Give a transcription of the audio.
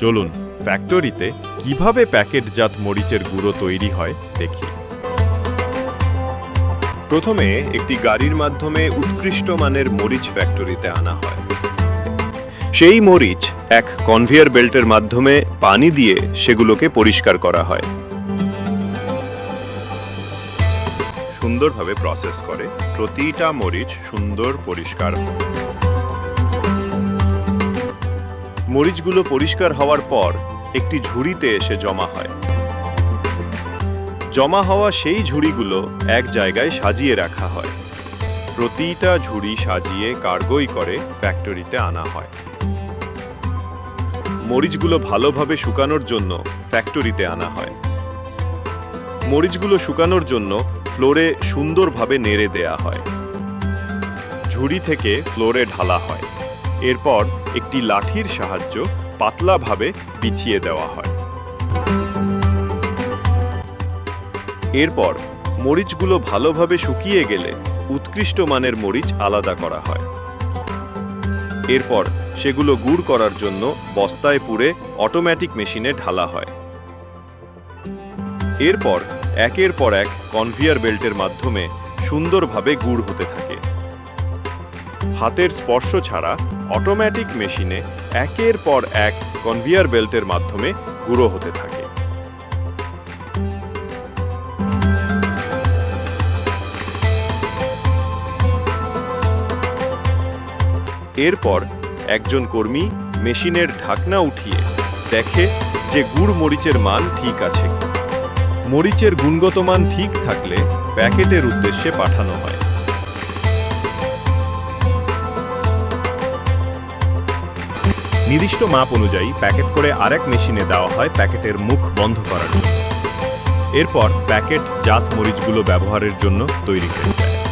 চলুন ফ্যাক্টরিতে কীভাবে প্যাকেটজাত মরিচের গুঁড়ো তৈরি হয় দেখি। প্রথমে একটি গাড়ির মাধ্যমে উৎকৃষ্ট মানের মরিচ ফ্যাক্টরিতে আনা হয়। সেই মরিচ এক কনভেয়ার বেল্টের মাধ্যমে পানি দিয়ে সেগুলোকে পরিষ্কার করা হয়। সুন্দরভাবে প্রসেস করে। প্রতিটা মরিচ সুন্দর পরিষ্কার হয়। মরিচগুলো পরিষ্কার হওয়ার পর একটি ঝুড়িতে এসে জমা হয়। জমা হওয়া সেই ঝুড়িগুলো এক জায়গায় সাজিয়ে রাখা হয়। প্রতিটা ঝুড়ি সাজিয়ে কার্গোই করে ফ্যাক্টরিতে আনা হয়। মরিচগুলো ভালোভাবে শুকানোর জন্য ফ্যাক্টরিতে আনা হয়। মরিচগুলো শুকানোর জন্য ফ্লোরে সুন্দরভাবে নেড়ে দেয়া হয়। ঝুড়ি থেকে ফ্লোরে ঢালা হয়। এরপর একটি লাঠির সাহায্য পাতলাভাবে বিছিয়ে দেওয়া হয়। এরপর মরিচগুলো ভালোভাবে শুকিয়ে গেলে উৎকৃষ্ট মানের মরিচ আলাদা করা হয়। এরপর সেগুলো গুড় করার জন্য বস্তায় পুরে অটোমেটিক মেশিনে ঢালা হয়। এরপর একের পর এক কনভিয়ার বেল্টের মাধ্যমে সুন্দরভাবে গুড় হতে থাকে। হাতের স্পর্শ ছাড়া অটোমেটিক মেশিনে একের পর এক কনভিয়ার বেল্টের মাধ্যমে গুঁড়ো হতে থাকে। এরপর একজন কর্মী মেশিনের ঢাকনা উঠিয়ে দেখে যে গুড় মরিচের মান ঠিক আছে। মরিচের গুণগত মান ঠিক থাকলে প্যাকেটের উদ্দেশ্যে পাঠানো হয়। নির্দিষ্ট মাপ অনুযায়ী প্যাকেট করে আরেক মেশিনে দেওয়া হয় প্যাকেটের মুখ বন্ধ করার এরপর প্যাকেট জাত মরিচগুলো ব্যবহারের জন্য তৈরি হয়ে যায়।